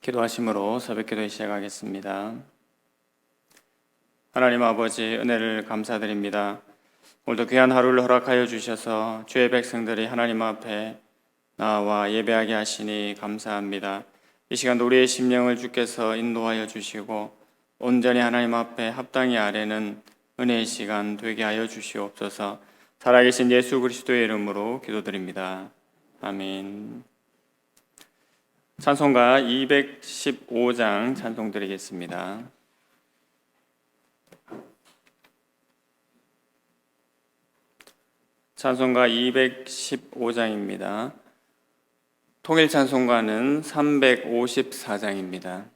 기도하심으로 새벽 기도 시작하겠습니다. 하나님 아버지 은혜를 감사드립니다. 오늘도 귀한 하루를 허락하여 주셔서 주의 백성들이 하나님 앞에 나와 예배하게 하시니 감사합니다. 이 시간도 우리의 심령을 주께서 인도하여 주시고 온전히 하나님 앞에 합당히 아래는 은혜의 시간 되게 하여 주시옵소서. 살아계신 예수 그리스도의 이름으로 기도드립니다. 아멘. 찬송가 215장 찬송 드리겠습니다. 찬송가 215장입니다. 통일 찬송가는 354장입니다.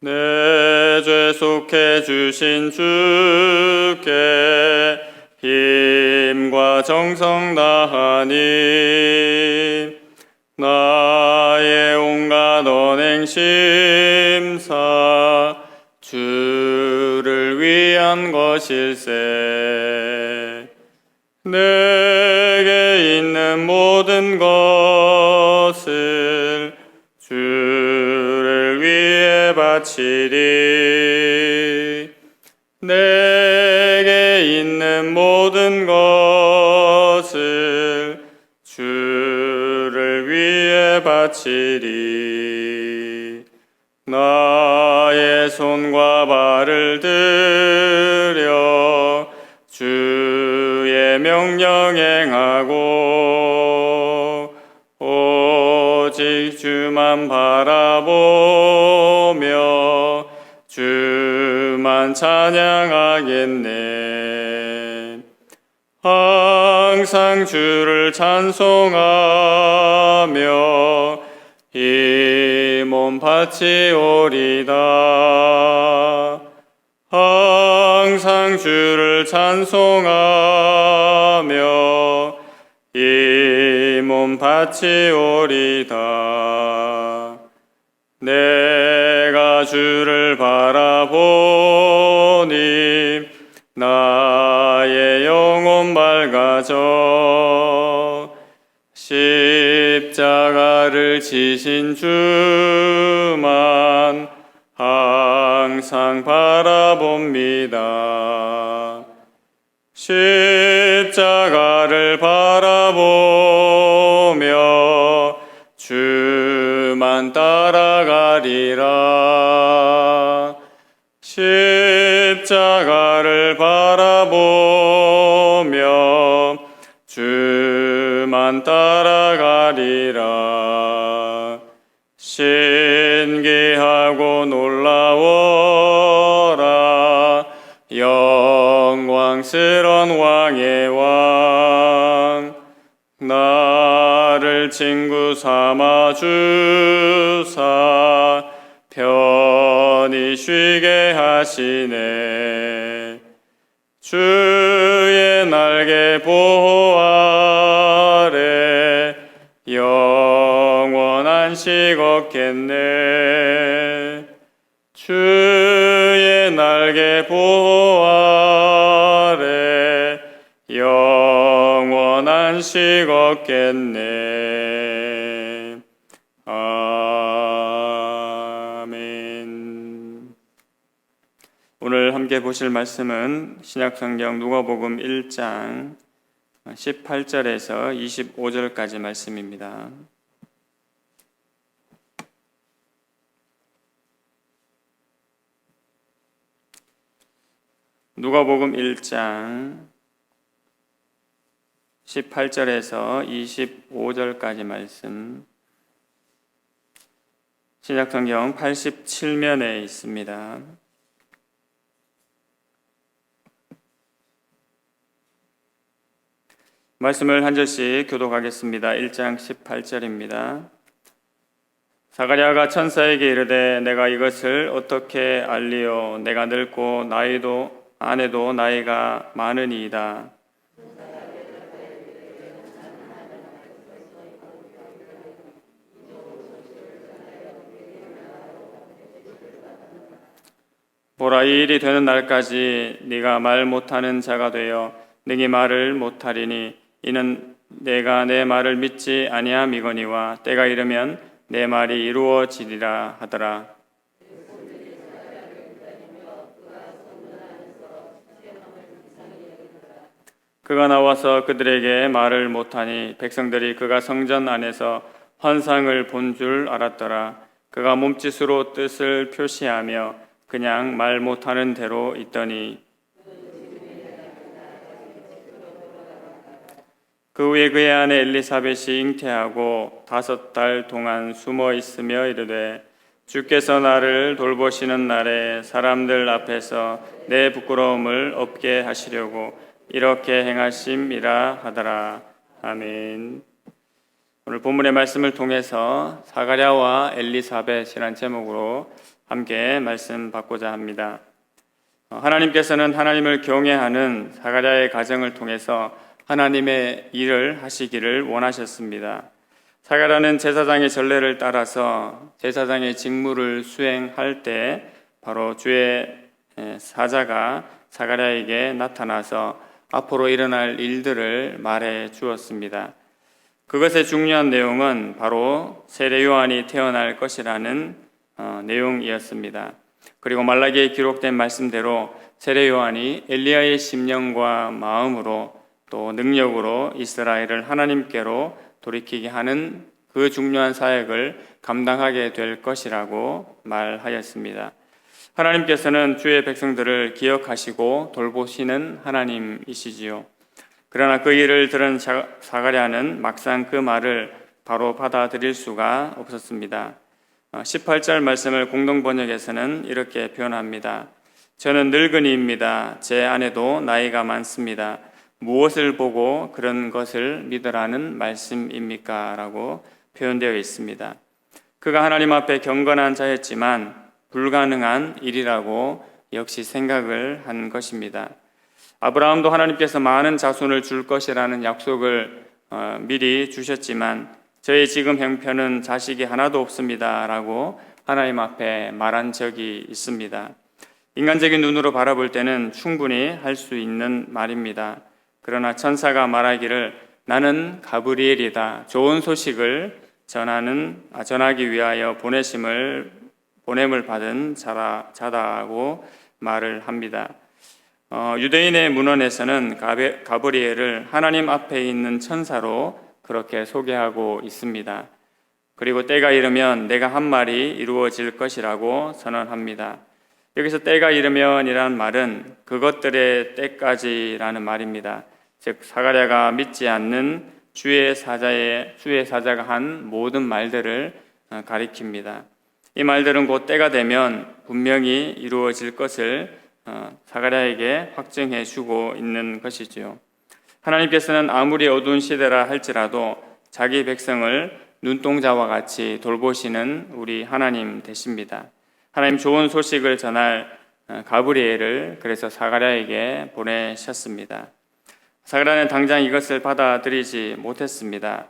내 죄 속해 주신 주께 힘과 정성 다하니 나의 온갖 언행 심사 주를 위한 것일세. 내게 있는 모든 것을 주를 위해 바치리 바치리. 나의 손과 발을 들여 주의 명령 행하고 오직 주만 바라보며 주만 찬양하겠네. 항상 주를 찬송하며 이 몸 바치오리다. 항상 주를 찬송하며 이 몸 바치오리다. 내가 주를 바라보 지신 주만 항상 바라봅니다. 십자가를 바라보며 주만 따라가리라. 십자가를 주사 편히 쉬게 하시네. 주의 날개 보호 아래 영원한 식 없겠네. 주의 날개 보호 아래 영원한 식 없겠네. 오늘 함께 보실 말씀은 신약성경 누가복음 1장 18절에서 25절까지 말씀입니다. 누가복음 1장 18절에서 25절까지 말씀 신약성경 87면에 있습니다. 말씀을 한 절씩 교독하겠습니다. 1장 18절입니다. 사가랴가 천사에게 이르되 내가 이것을 어떻게 알리오 내가 늙고 나이도 아내도 나이가 많으니이다. 보라 이 일이 되는 날까지 네가 말 못하는 자가 되어 능히 말을 못하리니 이는 내가 내 말을 믿지 아니함이거니와 때가 이르면 내 말이 이루어지리라 하더라. 그가 나와서 그들에게 말을 못하니 백성들이 그가 성전 안에서 환상을 본 줄 알았더라. 그가 몸짓으로 뜻을 표시하며 그냥 말 못하는 대로 있더니 그 후에 그의 아내 엘리사벳이 잉태하고 다섯 달 동안 숨어 있으며 이르되 주께서 나를 돌보시는 날에 사람들 앞에서 내 부끄러움을 없게 하시려고 이렇게 행하심이라 하더라. 아멘. 오늘 본문의 말씀을 통해서 사가랴와 엘리사벳이란 제목으로 함께 말씀 받고자 합니다. 어, 하나님께서는 하나님을 경외하는 사가랴의 가정을 통해서 하나님의 일을 하시기를 원하셨습니다. 사가랴는 제사장의 전례를 따라서 제사장의 직무를 수행할 때 바로 주의 사자가 사가랴에게 나타나서 앞으로 일어날 일들을 말해 주었습니다. 그것의 중요한 내용은 바로 세례 요한이 태어날 것이라는 어, 내용이었습니다. 그리고 말라기에 기록된 말씀대로 세례 요한이 엘리야의 심령과 마음으로 또 능력으로 이스라엘을 하나님께로 돌이키게 하는 그 중요한 사역을 감당하게 될 것이라고 말하였습니다. 하나님께서는 주의 백성들을 기억하시고 돌보시는 하나님이시지요. 그러나 그 일을 들은 사가랴는 막상 그 말을 바로 받아들일 수가 없었습니다. 18절 말씀을 공동 번역에서는 이렇게 표현합니다. 저는 늙은이입니다. 제 아내도 나이가 많습니다. 무엇을 보고 그런 것을 믿으라는 말씀입니까? 라고 표현되어 있습니다. 그가 하나님 앞에 경건한 자였지만 불가능한 일이라고 역시 생각을 한 것입니다. 아브라함도 하나님께서 많은 자손을 줄 것이라는 약속을 어, 미리 주셨지만 저희 지금 형편은 자식이 하나도 없습니다. 라고 하나님 앞에 말한 적이 있습니다. 인간적인 눈으로 바라볼 때는 충분히 할 수 있는 말입니다. 그러나 천사가 말하기를 나는 가브리엘이다. 좋은 소식을 전하는 아, 전하기 위하여 보내심을 보냄을 받은 자라, 자다고 말을 합니다. 어, 유대인의 문헌에서는 가베, 가브리엘을 하나님 앞에 있는 천사로 그렇게 소개하고 있습니다. 그리고 때가 이르면 내가 한 말이 이루어질 것이라고 선언합니다. 여기서 때가 이르면이라는 말은 그것들의 때까지라는 말입니다. 즉 사가랴가 믿지 않는 주의 사자의 주의 사자가 한 모든 말들을 어, 가리킵니다. 이 말들은 곧 때가 되면 분명히 이루어질 것을 어, 사가랴에게 확증해 주고 있는 것이지요. 하나님께서는 아무리 어두운 시대라 할지라도 자기 백성을 눈동자와 같이 돌보시는 우리 하나님 되십니다. 하나님 좋은 소식을 전할 어, 가브리엘을 그래서 사가랴에게 보내셨습니다. 사가랴는 당장 이것을 받아들이지 못했습니다.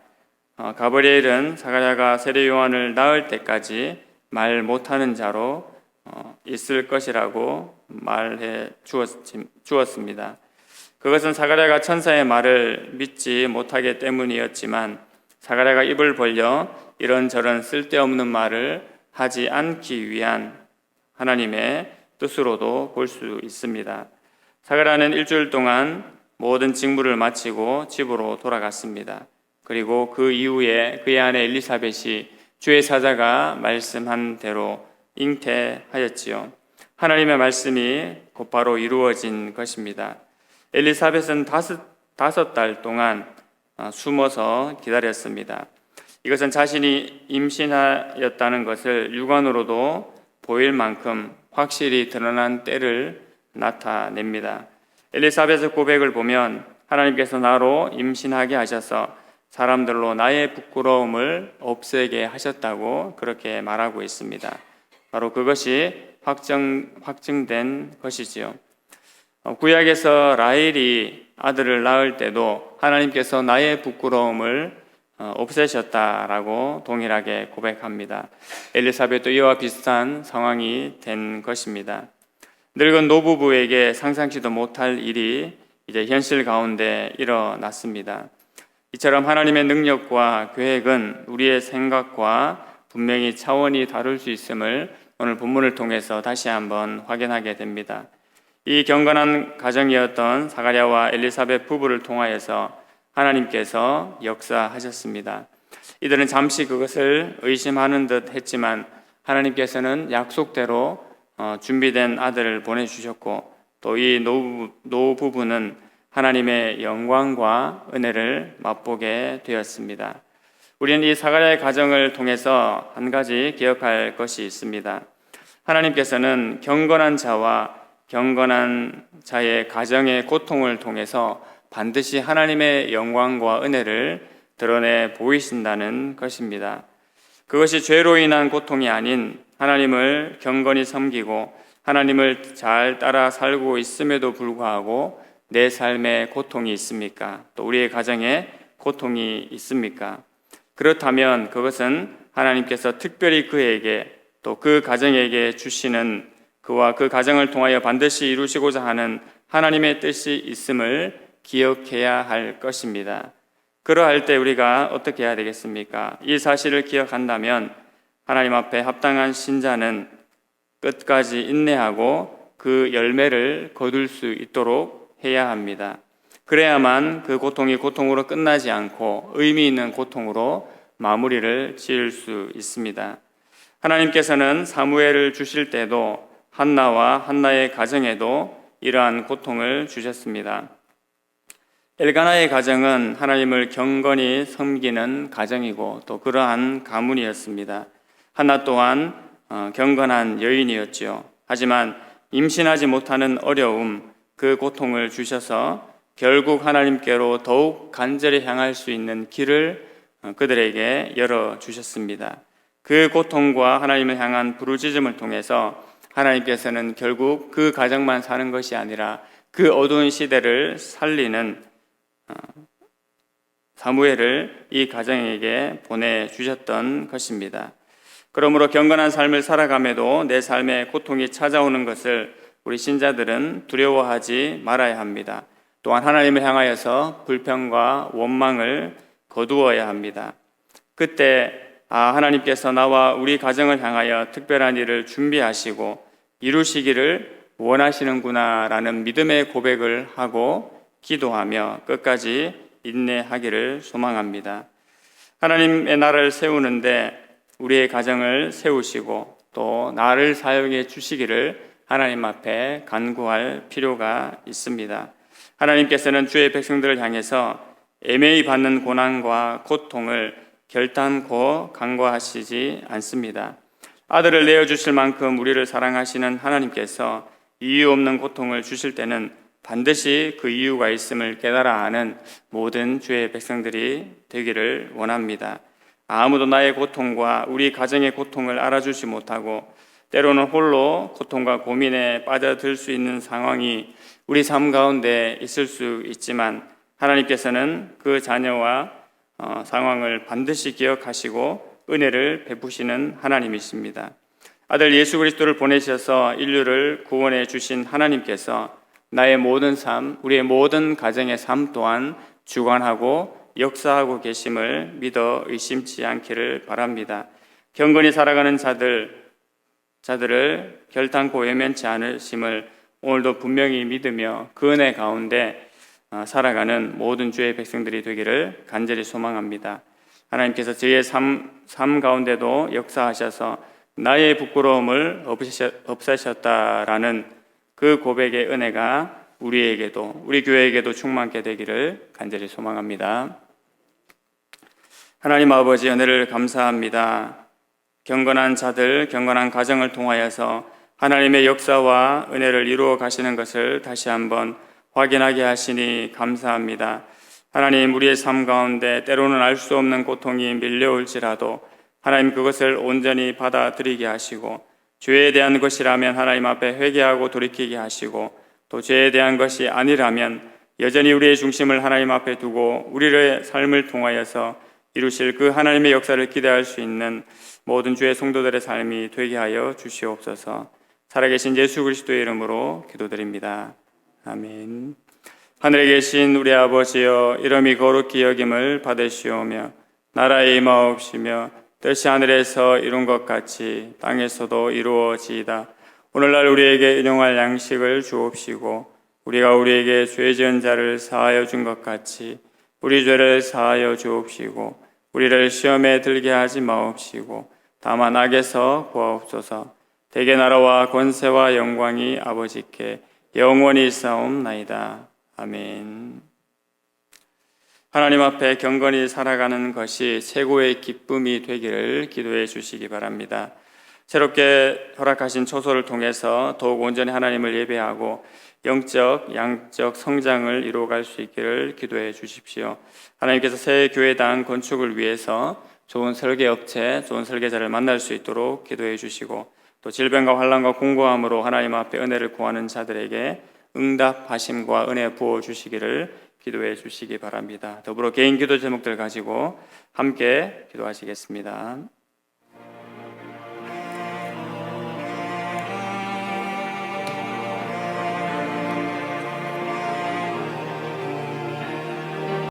어, 가브리엘은 사가랴가 세례 요한을 낳을 때까지 말 못하는 자로 어, 있을 것이라고 말해 주었 습니다. 그것은 사가랴가 천사의 말을 믿지 못하기 때문이었지만 사가랴가 입을 벌려 이런저런 쓸데없는 말을 하지 않기 위한 하나님의 뜻으로도 볼 수 있습니다. 사가랴는 일주일 동안 모든 직무를 마치고 집으로 돌아갔습니다. 그리고 그 이후에 그의 아내 엘리사벳이 주의 사자가 말씀한 대로 잉태하였지요. 하나님의 말씀이 곧바로 이루어진 것입니다. 엘리사벳은 다섯, 다섯 달 동안 어, 숨어서 기다렸습니다. 이것은 자신이 임신하였다는 것을 육안으로도 보일 만큼 확실히 드러난 때를 나타냅니다. 엘리사벳의 고백을 보면 하나님께서 나로 임신하게 하셔서 사람들로 나의 부끄러움을 없애게 하셨다고 그렇게 말하고 있습니다. 바로 그것이 확정, 확증된 것이지요. 어, 구약에서 라헬이 아들을 낳을 때도 하나님께서 나의 부끄러움을 어, 없애셨다라고 동일하게 고백합니다. 엘리사벳도 이와 비슷한 상황이 된 것입니다. 늙은 노부부에게 상상치도 못할 일이 이제 현실 가운데 일어났습니다. 이처럼 하나님의 능력과 계획은 우리의 생각과 분명히 차원이 다를 수 있음을 오늘 본문을 통해서 다시 한번 확인하게 됩니다. 이 경건한 가정이었던 사가랴와 엘리사벳 부부를 통하여서 하나님께서 역사하셨습니다. 이들은 잠시 그것을 의심하는 듯 했지만 하나님께서는 약속대로 어, 준비된 아들을 보내주셨고 또 이 노부부는 하나님의 영광과 은혜를 맛보게 되었습니다. 우리는 이 사가랴의 가정을 통해서 한 가지 기억할 것이 있습니다. 하나님께서는 경건한 자와 경건한 자의 가정의 고통을 통해서 반드시 하나님의 영광과 은혜를 드러내 보이신다는 것입니다. 그것이 죄로 인한 고통이 아닌 하나님을 경건히 섬기고 하나님을 잘 따라 살고 있음에도 불구하고 내 삶에 고통이 있습니까? 또 우리의 가정에 고통이 있습니까? 그렇다면 그것은 하나님께서 특별히 그에게 또 그 가정에게 주시는 그와 그 가정을 통하여 반드시 이루시고자 하는 하나님의 뜻이 있음을 기억해야 할 것입니다. 그러할 때 우리가 어떻게 해야 되겠습니까? 이 사실을 기억한다면 하나님 앞에 합당한 신자는 끝까지 인내하고 그 열매를 거둘 수 있도록 해야 합니다. 그래야만 그 고통이 고통으로 끝나지 않고 의미 있는 고통으로 마무리를 지을 수 있습니다. 하나님께서는 사무엘을 주실 때도 한나와 한나의 가정에도 이러한 고통을 주셨습니다. 엘가나의 가정은 하나님을 경건히 섬기는 가정이고 또 그러한 가문이었습니다. 한나 또한 어, 경건한 여인이었지요. 하지만 임신하지 못하는 어려움, 그 고통을 주셔서 결국 하나님께로 더욱 간절히 향할 수 있는 길을 어, 그들에게 열어 주셨습니다. 그 고통과 하나님을 향한 부르짖음을 통해서 하나님께서는 결국 그 가정만 사는 것이 아니라 그 어두운 시대를 살리는 어, 사무엘을 이 가정에게 보내 주셨던 것입니다. 그러므로 경건한 삶을 살아감에도 내 삶에 고통이 찾아오는 것을 우리 신자들은 두려워하지 말아야 합니다. 또한 하나님을 향하여서 불평과 원망을 거두어야 합니다. 그때 아, 하나님께서 나와 우리 가정을 향하여 특별한 일을 준비하시고 이루시기를 원하시는구나라는 믿음의 고백을 하고 기도하며 끝까지 인내하기를 소망합니다. 하나님의 나라를 세우는데 우리의 가정을 세우시고 또 나를 사용해 주시기를 하나님 앞에 간구할 필요가 있습니다. 하나님께서는 주의 백성들을 향해서 애매히 받는 고난과 고통을 결단코 간과하시지 않습니다. 아들을 내어 주실 만큼 우리를 사랑하시는 하나님께서 이유 없는 고통을 주실 때는 반드시 그 이유가 있음을 깨달아 아는 모든 주의 백성들이 되기를 원합니다. 아무도 나의 고통과 우리 가정의 고통을 알아주지 못하고 때로는 홀로 고통과 고민에 빠져들 수 있는 상황이 우리 삶 가운데 있을 수 있지만 하나님께서는 그 자녀와 어, 상황을 반드시 기억하시고 은혜를 베푸시는 하나님이십니다. 아들 예수 그리스도를 보내셔서 인류를 구원해 주신 하나님께서 나의 모든 삶, 우리의 모든 가정의 삶 또한 주관하고 역사하고 계심을 믿어 의심치 않기를 바랍니다. 경건히 살아가는 자들, 자들을 결단코 외면치 않으심을 오늘도 분명히 믿으며 그 은혜 가운데 어, 살아가는 모든 주의 백성들이 되기를 간절히 소망합니다. 하나님께서 저희의 삶, 삶 가운데도 역사하셔서 나의 부끄러움을 없애셨다라는 그 고백의 은혜가 우리에게도 우리 교회에게도 충만케 되기를 간절히 소망합니다. 하나님 아버지 은혜를 감사합니다. 경건한 자들, 경건한 가정을 통하여서 하나님의 역사와 은혜를 이루어 가시는 것을 다시 한번 확인하게 하시니 감사합니다. 하나님, 우리의 삶 가운데 때로는 알 수 없는 고통이 밀려올지라도 하나님 그것을 온전히 받아들이게 하시고 죄에 대한 것이라면 하나님 앞에 회개하고 돌이키게 하시고 또 죄에 대한 것이 아니라면 여전히 우리의 중심을 하나님 앞에 두고 우리의 삶을 통하여서 이루실 그 하나님의 역사를 기대할 수 있는 모든 주의 성도들의 삶이 되게 하여 주시옵소서. 살아계신 예수 그리스도의 이름으로 기도드립니다. 아멘. 하늘에 계신 우리 아버지여 이름이 거룩히 여김을 받으시오며 나라의 임하옵시며 뜻이 하늘에서 이룬 것 같이 땅에서도 이루어지이다. 오늘날 우리에게 일용할 양식을 주옵시고 우리가 우리에게 죄 지은 자를 사하여 준 것 같이 우리 죄를 사하여 주옵시고 우리를 시험에 들게 하지 마옵시고 다만 악에서 구하옵소서 대개 나라와 권세와 영광이 아버지께 영원히 있사옵나이다. 아멘. 하나님 앞에 경건히 살아가는 것이 최고의 기쁨이 되기를 기도해 주시기 바랍니다. 새롭게 허락하신 초소를 통해서 더욱 온전히 하나님을 예배하고 영적, 양적 성장을 이루어갈 수 있기를 기도해 주십시오. 하나님께서 새 교회당 건축을 위해서 좋은 설계 업체, 좋은 설계자를 만날 수 있도록 기도해 주시고 또 질병과 환란과 공고함으로 하나님 앞에 은혜를 구하는 자들에게 응답하심과 은혜 부어 주시기를 기도해 주시기 바랍니다. 더불어 개인 기도 제목들 가지고 함께 기도하시겠습니다.